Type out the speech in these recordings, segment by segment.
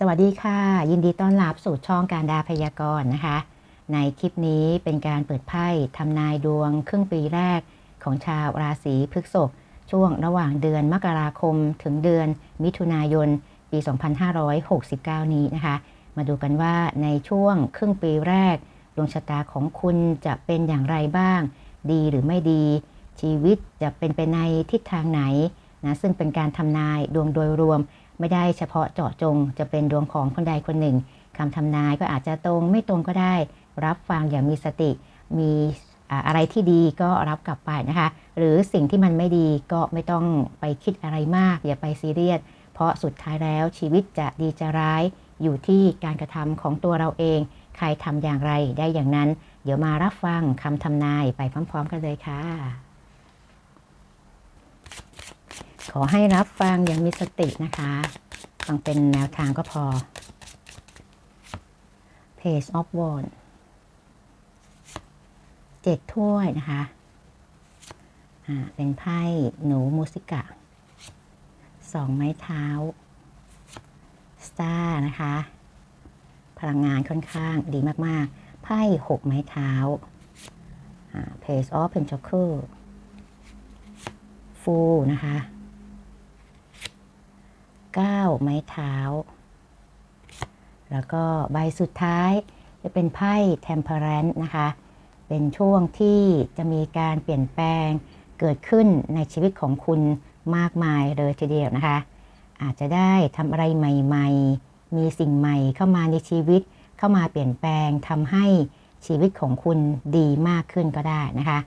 สวัสดีค่ะ ยินดีต้อนรับสู่ช่องการดาพยากรณ์นะคะ ในคลิปนี้เป็นการเปิดไพ่ทำนายดวงครึ่งปีแรกของชาวราศีพฤษภช่วงระหว่างเดือนมกราคมถึงเดือนมิถุนายน ปี 2569 นี้นะคะ มาดูกันว่าในช่วงครึ่งปีแรก ดวงชะตาของคุณจะเป็นอย่างไรบ้าง ดีหรือไม่ดี ชีวิตจะเป็นไปในทิศทางไหนนะซึ่งเป็นการทำนายดวงโดยรวม ไม่ได้เฉพาะเจาะจง จะเป็นดวงของคนใดคนหนึ่งคำทำนายก็อาจจะตรงไม่ตรงก็ได้ รับฟังอย่างมีสติ มีอะไรที่ดีก็รับกลับไปนะคะ หรือสิ่งที่มันไม่ดีก็ไม่ต้องไปคิดอะไรมาก อย่าไปซีเรียส เพราะสุดท้ายแล้วชีวิตจะดีจะร้ายอยู่ที่การกระทำของตัวเราเอง ใครทำอย่างไรได้อย่างนั้น เดี๋ยวมารับฟังคำทำนายไปพร้อม ๆ กันเลยค่ะ ข อให้รับฟังอย่างมีสตินะคะ ฟังเป็นแนวทางก็พอ Page of Wands เจ็ดถ้วยนะคะเป็นไพ่หนูมูสิกะสองไม้เท้าสตาร์นะคะ พลังงานค่อนข้างดีมาก ๆ ไพ่หกไม้เท้าอ่า Page of Pentacles ฟูนะคะ 9ไม้เท้า แล้วก็ใบสุดท้ายจะเป็นไพ่ Temperance นะคะ เป็นช่วงที่จะมีการเปลี่ยนแปลงเกิดขึ้นในชีวิตของคุณมากมายเลยทีเดียวนะคะ อาจจะได้ทำอะไรใหม่ ๆ มีสิ่งใหม่เข้ามาในชีวิต เข้ามาเปลี่ยนแปลงทำให้ชีวิตของคุณดีมากขึ้นก็ได้นะคะ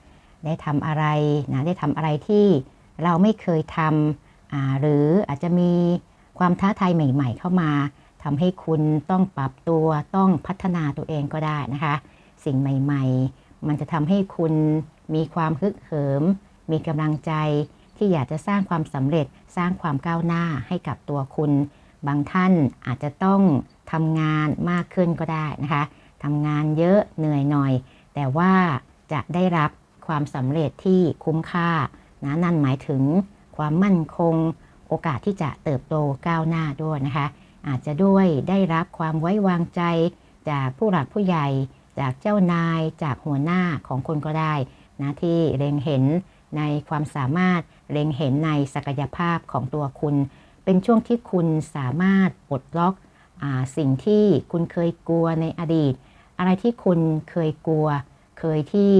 ได้ทำอะไรนะ ได้ทำอะไรที่เราไม่เคยทำหรืออาจจะมี ความท้าทายใหม่ ๆ เข้ามาทำให้คุณต้องปรับตัวต้องพัฒนาตัวเองก็ได้นะคะ สิ่งใหม่ ๆ มันจะทำให้คุณมีความฮึกเหิม มีกำลังใจที่อยากจะสร้างความสำเร็จสร้างความก้าวหน้าให้กับตัวคุณ บางท่านอาจจะต้องทำงานมากขึ้นก็ได้นะคะทำงานเยอะเหนื่อยหน่อย แต่ว่าจะได้รับความสำเร็จที่คุ้มค่านะนั่นหมายถึงความมั่นคง โอกาสที่จะเติบโตก้าวหน้าด้วยนะคะ อาจจะด้วยได้รับความไว้วางใจจากผู้หลักผู้ใหญ่ จากเจ้านายจากหัวหน้าของคนก็ได้นะที่เล็งเห็นในความสามารถเล็งเห็นในศักยภาพของตัวคุณ เป็นช่วงที่คุณสามารถปลดล็อกอสิ่งที่คุณเคยกลัวในอดีต อะไรที่คุณเคยกลัว เคยที่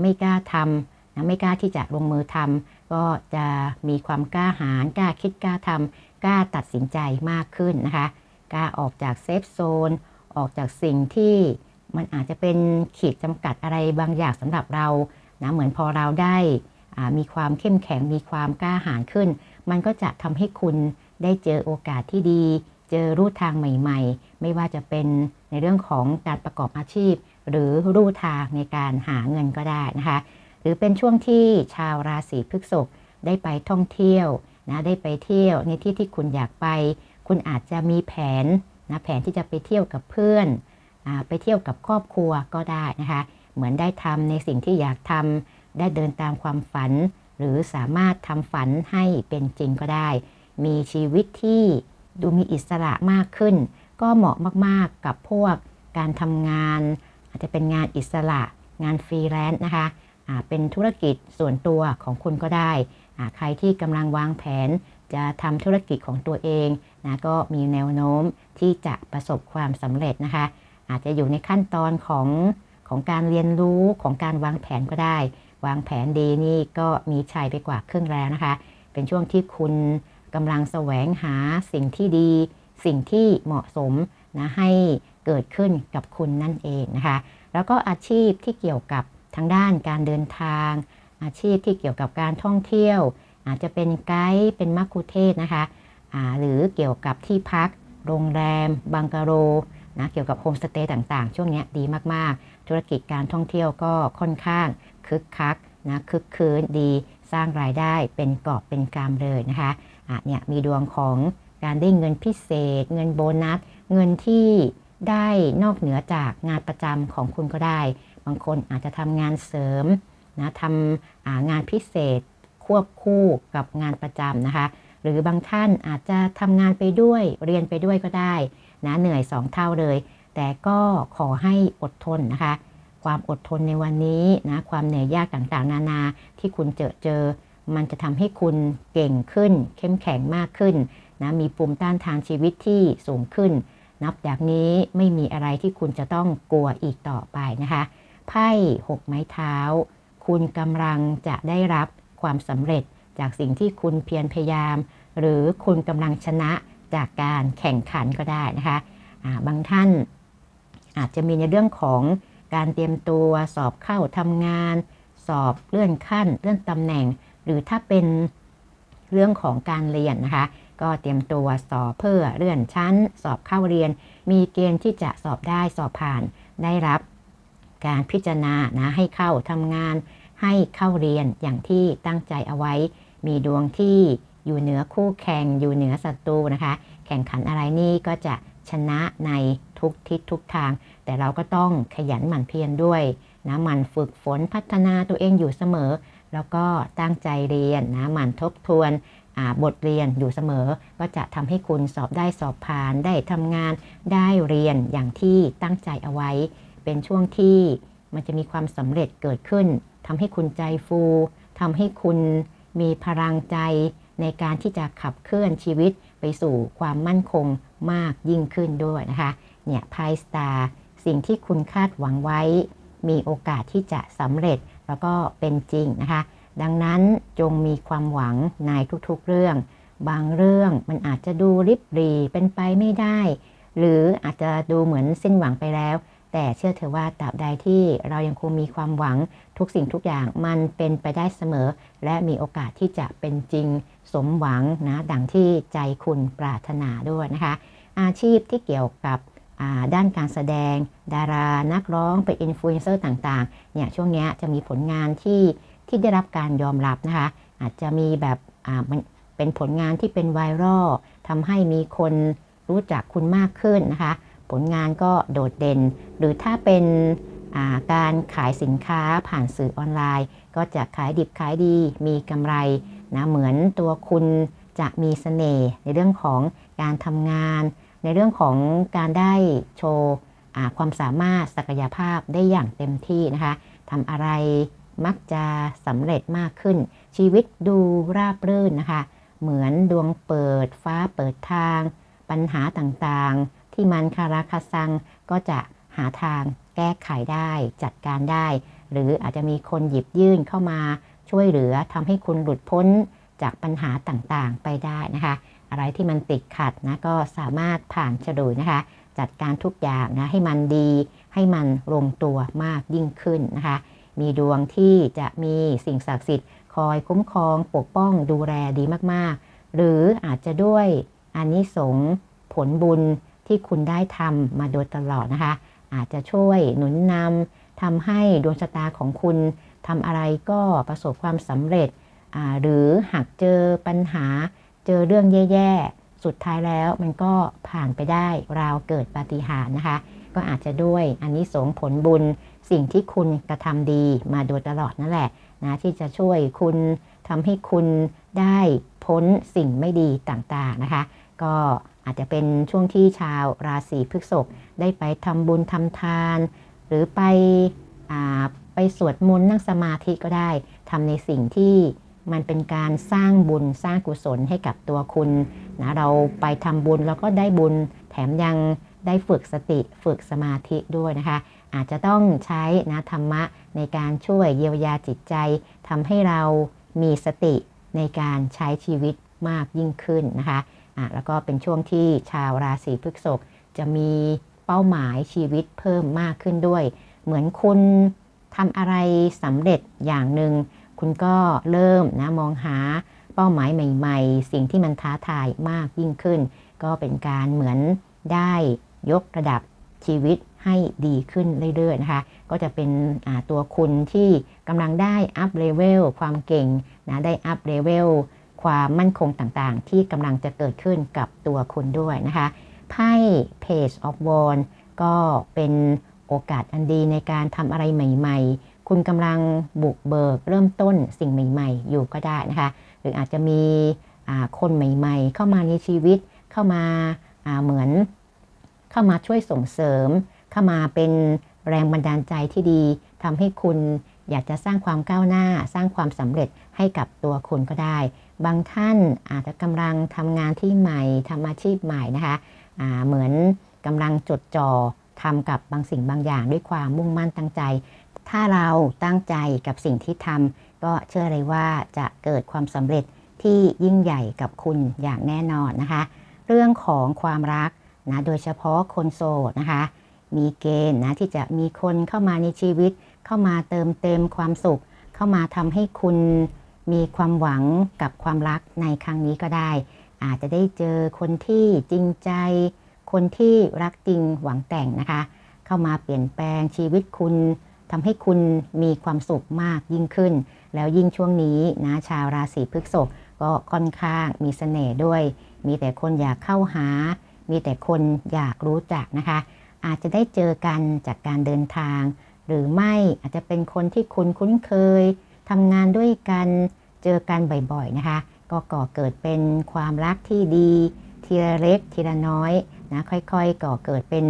ไม่กล้าทำนะไม่กล้าที่จะลงมือทำ ก็จะมีความกล้าหาญกล้าคิดกล้าทำกล้าตัดสินใจมากขึ้นนะคะกล้าออกจากเซฟโซนออกจากสิ่งที่มันอาจจะเป็นขีดจำกัดอะไรบางอย่างสำหรับเรานะเหมือนพอเราได้มีความเข้มแข็งมีความกล้าหาญขึ้น มันก็จะทำให้คุณได้เจอโอกาสที่ดี เจอรูทางใหม่ ๆ ไม่ว่าจะเป็นในเรื่องของการประกอบอาชีพ หรือรูทางในการหาเงินก็ได้นะคะ รือเป็นช่วงที่ชาวราศีพฤษภได้ไปท่องเที่ยวนะได้ไปเที่ยวในที่ที่คุณอยากไป คุณอาจจะมีแผนนะแผนที่จะไปเที่ยวกับเพื่อนอไปเที่ยวกับครอบครัวก็ได้นะคะเหมือนได้ทำในสิ่งที่อยากทำได้เดินตามความฝัน หรือสามารถทำฝันให้เป็นจริงก็ได้ มีชีวิตที่ดูมีอิสระมากขึ้น ก็เหมาะมากๆกับพวกการทำงาน อาจจะเป็นงานอิสระงานฟรีแลนซ์นะคะ เป็นธุรกิจส่วนตัวของคุณก็ได้ ใครที่กำลังวางแผนจะทำธุรกิจของตัวเองนะก็มีแนวโน้มที่จะประสบความสำเร็จนะคะ อาจจะอยู่ในขั้นตอนของของการเรียนรู้ของการวางแผนก็ได้ วางแผนดีนี่ก็มีชัยไปกว่าครึ่งแล้วนะคะ เป็นช่วงที่คุณกำลังแสวงหาสิ่งที่ดี สิ่งที่เหมาะสมนะให้เกิดขึ้นกับคุณนั่นเองนะคะ แล้วก็อาชีพที่เกี่ยวกับ ทางด้านการเดินทาง อาชีพที่เกี่ยวกับการท่องเที่ยว อาจจะเป็นไกด์เป็นมักคุเทศก์นะคะหรือเกี่ยวกับที่พัก โรงแรม บังกะโรนะเกี่ยวกับโฮมสเตย์ต่างๆ ช่วงนี้ดีมากๆ ธุรกิจการท่องเที่ยวก็ค่อนข้างคึกคักนะคึกคืนดีสร้างรายได้เป็นกอบเป็นกำเลยนะคะอะเนี่ยมีดวงของการได้เงินพิเศษ เงินโบนัส เงินที่ได้นอกเหนือจากงานประจำของคุณก็ได้ บางคนอาจจะทำงานเสริมนะทำางานพิเศษควบคู่กับงานประจำนะคะหหรือบางท่านอาจจะทำงานไปด้วยเรียนไปด้วยก็ได้นะเหนื่อยสองเท่าเลย แต่ก็ขอให้อดทนนะคะ ความอดทนในวันนี้นะความเหนื่อยยากต่างๆ นานาที่คุณเจอเจอ มันจะทำให้คุณเก่งขึ้น เข้มแข็งมากขึ้นนะมีภูมิต้านทานชีวิตที่สูงขึ้น นับจากนี้ไม่มีอะไรที่คุณจะต้องกลัวอีกต่อไปนะคะ ไพ่หกไม้เท้า คุณกำลังจะได้รับความสำเร็จจากสิ่งที่คุณเพียรพยายาม หรือคุณกำลังชนะจากการแข่งขันก็ได้นะคะะบางท่านอาจจะมีในเรื่องของการเตรียมตัวสอบเข้าทำงาน สอบเลื่อนขั้น เลื่อนตำแหน่ง หรือถ้าเป็นเรื่องของการเรียนนะคะ ก็เตรียมตัวสอบเพื่อเลื่อนชั้น สอบเข้าเรียน มีเกณฑ์ที่จะสอบได้สอบผ่านได้รับ การพิจารณานะให้เข้าทำงาน ให้เข้าเรียนอย่างที่ตั้งใจเอาไว้ มีดวงที่อยู่เหนือคู่แข่งอยู่เหนือศัตรูนะคะ แข่งขันอะไรนี่ก็จะชนะในทุกทิศทุกทาง แต่เราก็ต้องขยันหมั่นเพียรด้วยนะหมั่นฝึกฝนพัฒนาตัวเองอยู่เสมอ แล้วก็ตั้งใจเรียนนะหมั่นทบทวนบทเรียนอยู่เสมอ ก็จะทำให้คุณสอบได้สอบผ่าน ได้ทำงาน ได้เรียนอย่างที่ตั้งใจเอาไว้ เป็นช่วงที่มันจะมีความสำเร็จเกิดขึ้นทำให้คุณใจฟูทำให้คุณมีพลังใจในการที่จะขับเคลื่อนชีวิตไปสู่ความมั่นคงมากยิ่งขึ้นด้วยนะคะเนี่ยไพ่สตาร์สิ่งที่คุณคาดหวังไว้ มีโอกาสที่จะสำเร็จแล้วก็เป็นจริงนะคะ ดังนั้นจงมีความหวังในทุกๆเรื่อง บางเรื่องมันอาจจะดูริบหรีเป็นไปไม่ได้ หรืออาจจะดูเหมือนสิ้นหวังไปแล้ว แต่เชื่อเถอะว่าตราบใดที่เรายังคงมีความหวังทุกสิ่งทุกอย่างมันเป็นไปได้เสมอ และมีโอกาสที่จะเป็นจริงสมหวังนะดังที่ใจคุณปรารถนาด้วยนะคะ อาชีพที่เกี่ยวกับด้านการแสดง ดารานักร้องเป็นอินฟลูเอนเซอร์ต่างๆเนี่ยช่วงนี้จะมีผลงานที่ที่ได้รับการยอมรับนะคะ อาจจะมีแบบเป็นผลงานที่เป็นไวรัลทำให้มีคนรู้จักคุณมากขึ้นนะคะ ผลงานก็โดดเด่น หรือถ้าเป็นการขายสินค้าผ่านสื่อออนไลน์ ก็จะขายดิบขายดีมีกำไรนะเหมือนตัวคุณจะมีสเสน่ห์ในเรื่องของการทำงาน ในเรื่องของการได้โชว์ความสามารถศักยภาพได้อย่างเต็มที่นะคะทำอะไรมักจะสำเร็จมากขึ้น ชีวิตดูราบรื่นนะคะ เหมือนดวงเปิดฟ้าเปิดทาง ปัญหาต่างๆ ที่มันคาราคาซังก็จะหาทางแก้ไขได้จัดการได้ หรืออาจจะมีคนหยิบยื่นเข้ามาช่วยเหลือทำให้คุณหลุดพ้นจากปัญหาต่างๆไปได้นะคะ อะไรที่มันติดขัดนะก็สามารถผ่านฉลุยนะคะ จัดการทุกอย่างนะให้มันดี ให้มันลงตัวมากยิ่งขึ้นนะคะ มีดวงที่จะมีสิ่งศักดิ์สิทธิ์คอยคุ้มครองปกป้องดูแลดีมากๆ หรืออาจจะด้วยอานิสงส์ผลบุญ ที่คุณได้ทำมาโดยตลอดนะคะ อาจจะช่วยหนุนนำทำให้ดวงชะตาของคุณทำอะไรก็ประสบความสำเร็จ หรือหากเจอปัญหาเจอเรื่องแย่ๆ สุดท้ายแล้วมันก็ผ่านไปได้ราวเกิดปาฏิหาริย์นะคะ ก็อาจจะด้วยอันนี้สงผลบุญสิ่งที่คุณกระทำดีมาโดยตลอดนั่นแหละนะที่จะช่วยคุณทำให้คุณได้พ้นสิ่งไม่ดีต่างๆนะคะ ก็ อาจจะเป็นช่วงที่ชาวราศีพฤษภได้ไปทำบุญทำทาน หรือไปไปสวดมนต์นั่งสมาธิก็ได้ทำในสิ่งที่มันเป็นการสร้างบุญสร้างกุศลให้กับตัวคุณนะเราไปทำบุญแล้วก็ได้บุญแถมยังได้ฝึกสติฝึกสมาธิด้วยนะคะ อาจจะต้องใช้นะธรรมะในการช่วยเยียวยาจิตใจทำให้เรามีสติในการใช้ชีวิตมากยิ่งขึ้นนะคะะแล้วก็เป็นช่วงที่ชาวราศีพฤษภจะมีเป้าหมายชีวิตเพิ่มมากขึ้นด้วย เหมือนคุณทำอะไรสำเร็จอย่างหนึ่งคุณก็เริ่มนะมองหาเป้าหมายใหม่ ๆ สิ่งที่มันท้าทายมากยิ่งขึ้น ก็เป็นการเหมือนได้ยกระดับชีวิตให้ดีขึ้นเรื่อยๆนะคะ ก็จะเป็นตัวคุณที่กำลังได้อัพเลเวลความเก่งนะได้อัพเลเวล ความมั่นคงต่างๆ ที่กำลังจะเกิดขึ้นกับตัวคุณด้วยนะคะไพ่ Page of Wands ก็เป็นโอกาสอันดีในการทำอะไรใหม่ ๆ คุณกำลังบุกเบิกเริ่มต้นสิ่งใหม่ ๆ อยู่ก็ได้นะคะ หรืออาจจะมีคนใหม่ ๆ เข้ามาในชีวิต เข้ามาเหมือน เข้ามาช่วยส่งเสริม เข้ามาเป็นแรงบันดาลใจที่ดี ทำให้คุณอยากจะสร้างความก้าวหน้า สร้างความสำเร็จให้กับตัวคุณก็ได้ บางท่านอาจจะกำลังทำงานที่ใหม่ทำอาชีพใหม่นะคะอ่าเหมือนกำลังจดจ่อทำกับบางสิ่งบางอย่างด้วยความมุ่งมั่นตั้งใจ ถ้าเราตั้งใจกับสิ่งที่ทำก็เชื่อเลยว่าจะเกิดความสำเร็จที่ยิ่งใหญ่กับคุณอย่างแน่นอนนะคะ เรื่องของความรักนะโดยเฉพาะคนโสดนะคะ มีเกณฑ์นะที่จะมีคนเข้ามาในชีวิต เข้ามาเติมเต็มความสุข เข้ามาทำให้คุณ มีความหวังกับความรักในครั้งนี้ก็ได้ อาจจะได้เจอคนที่จริงใจ คนที่รักจริงหวังแต่งนะคะ เข้ามาเปลี่ยนแปลงชีวิตคุณทำให้คุณมีความสุขมากยิ่งขึ้น แล้วยิ่งช่วงนี้นะชาวราศีพฤษภก็ค่อนข้างมีเสน่ห์ด้วย มีแต่คนอยากเข้าหา มีแต่คนอยากรู้จักนะคะ อาจจะได้เจอกันจากการเดินทาง หรือไม่อาจจะเป็นคนที่คุณคุ้นเคย ทำงานด้วยกันเจอกันบ่อยๆนะคะ ก็ก่อเกิดเป็นความรักที่ดี ทีละเล็กทีละน้อยนะค่อยๆ ก่อเกิดเป็น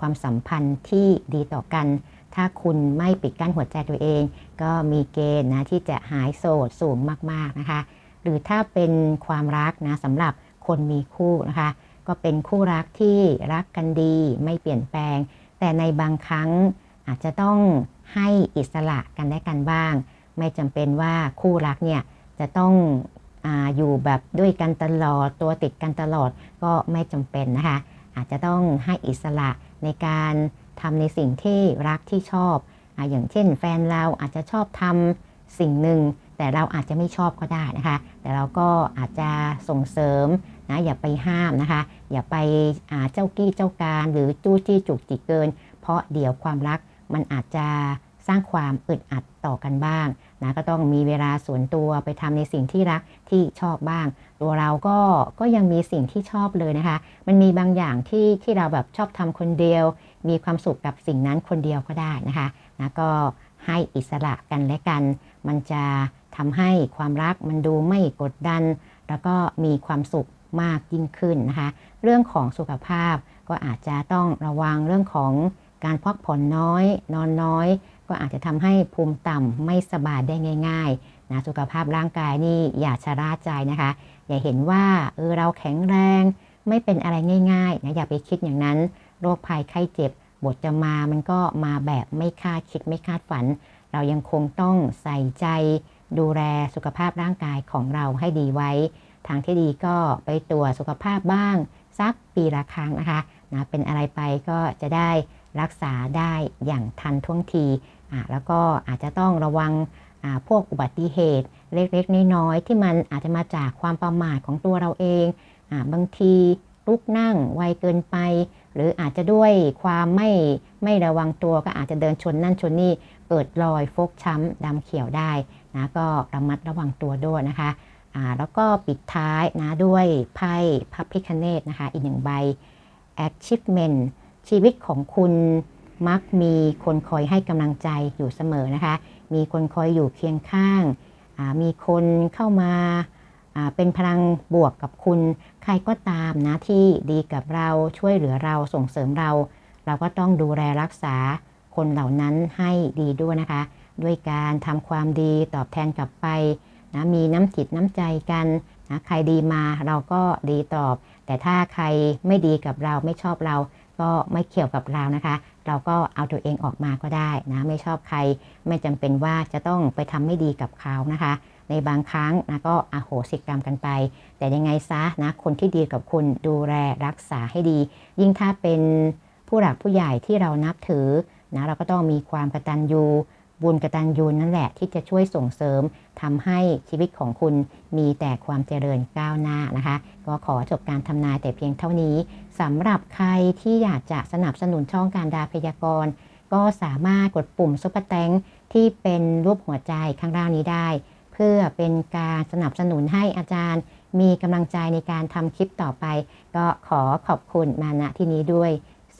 ความสัมพันธ์ที่ดีต่อกัน ถ้าคุณไม่ปิดกั้นหัวใจตัวเอง ก็มีเกณฑ์นะที่จะหายโสดสูงมากๆนะคะ หรือถ้าเป็นความรักนะสำหรับคนมีคู่นะคะ ก็เป็นคู่รักที่รักกันดีไม่เปลี่ยนแปลง แต่ในบางครั้งอาจจะต้องให้อิสระกันได้กันบ้าง ไม่จำเป็นว่าคู่รักเนี่ยจะต้องออยู่แบบด้วยกันตลอดตัวติดกันตลอดก็ไม่จำเป็นนะคะ อาจจะต้องให้อิสระในการทำในสิ่งที่รักที่ชอบออย่างเช่น แฟนเราอาจจะชอบทำสิ่งหนึ่งแต่เราอาจจะไม่ชอบก็ได้นะคะ แต่เราก็อาจจะส่งเสริมนะอย่าไปห้ามนะคะ อย่าไปาเจ้ากี้เจ้าการหรือจู้จี้จุกจิกเกิน เพราะเดี๋ยวความรักมันอาจจะสร้างความอึดอัดต่อกันบ้าง นะก็ต้องมีเวลาส่วนตัวไปทำในสิ่งที่รักที่ชอบบ้าง ตัวเราก็ก็ยังมีสิ่งที่ชอบเลยนะคะ มันมีบางอย่างที่ที่เราแบบชอบทำคนเดียว มีความสุขกับสิ่งนั้นคนเดียวก็ได้นะคะนะก็ให้อิสระกันและกัน มันจะทำให้ความรักมันดูไม่กดดัน แล้วก็มีความสุขมากยิ่งขึ้นนะคะ เรื่องของสุขภาพก็อาจจะต้องระวังเรื่องของการพักผ่อนน้อย นอนน้อย ก็อาจจะทำให้ภูมิต่ำไม่สบายได้ง่ายๆนะสุขภาพร่างกายนี่อย่าชะล่าใจนะคะ อย่าเห็นว่าเออเราแข็งแรง ไม่เป็นอะไรง่ายๆนะอย่าไปคิดอย่างนั้นโรคภัยไข้เจ็บบทจะมามันก็มาแบบไม่คาดคิดไม่คาดฝัน เรายังคงต้องใส่ใจ ดูแลสุขภาพร่างกายของเราให้ดีไว้ ทางที่ดีก็ไปตรวจสุขภาพบ้าง สักปีละครั้งนะคะนะเป็นอะไรไปก็จะได้รักษาได้อย่างทันท่วงที แล้วก็อาจจะต้องระวังพวกอุบัติเหตุเล็กๆ น้อยๆที่มันอาจจะมาจากความประมาทของตัวเราเองอบางทีลุกนั่งไวเกินไป หรืออาจจะด้วยความไม่ไม่ระวังตัวก็อาจจะเดินชนนั่นชนนี่เกิดรอยฟกช้ำดำเขียวได้นะก็ระมัดระวังตัวด้วยนะคะแล้วก็ปิดท้ายนะด้วยไพ่พระพิคเนตนะคะอีกหนึ่งใบ achievement ชีวิตของคุณ มักมีคนคอยให้กำลังใจอยู่เสมอนะคะ มีคนคอยอยู่เคียงข้างามีคนเข้ามาาเป็นพลังบวกกับคุณ ใครก็ตามนะที่ดีกับเราช่วยเหลือเราส่งเสริมเรา เราก็ต้องดูแลรักษาคนเหล่านั้นให้ดีด้วยนะคะ ด้วยการทำความดีตอบแทนกลับไปนะมีน้ำจิตน้ำใจกันนะใครดีมาเราก็ดีตอบ แต่ถ้าใครไม่ดีกับเราไม่ชอบเรา ก็ไม่เกี่ยวกับเรานะคะ เราก็เอาตัวเองออกมาก็ได้นะ ไม่ชอบใครไม่จำเป็นว่าจะต้องไปทำไม่ดีกับเขานะคะ ในบางครั้งนะก็อโหสิกรรมกันไป แต่ยังไงซะนะคนที่ดีกับคุณดูแลรักษาให้ดี ยิ่งถ้าเป็นผู้หลักผู้ใหญ่ที่เรานับถือนะเราก็ต้องมีความกตัญญู บุญกตัญญูนั่นแหละที่จะช่วยส่งเสริมทำให้ชีวิตของคุณมีแต่ความเจริญก้าวหน้านะคะ ก็ขอจบการทำนายแต่เพียงเท่านี้สำหรับใครที่อยากจะสนับสนุนช่องการดาพยากรณ์ก็สามารถกดปุ่มซุปเปอร์แตงที่เป็นรูปหัวใจข้างล่างนี้ได้ เพื่อเป็นการสนับสนุนให้อาจารย์ มีกำลังใจในการทำคลิปต่อไป ก็ขอขอบคุณมาณที่นี้ด้วย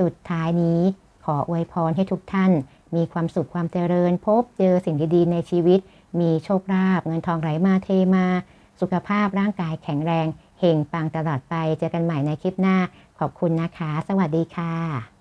สุดท้ายนี้ขออวยพรให้ทุกท่าน มีความสุขความเจริญ พบเจอสิ่งดีๆในชีวิต มีโชคลาภเงินทองไหลมาเทมา สุขภาพร่างกายแข็งแรงเฮงปังตลอดไป เจอกันใหม่ในคลิปหน้า ขอบคุณนะคะ สวัสดีค่ะ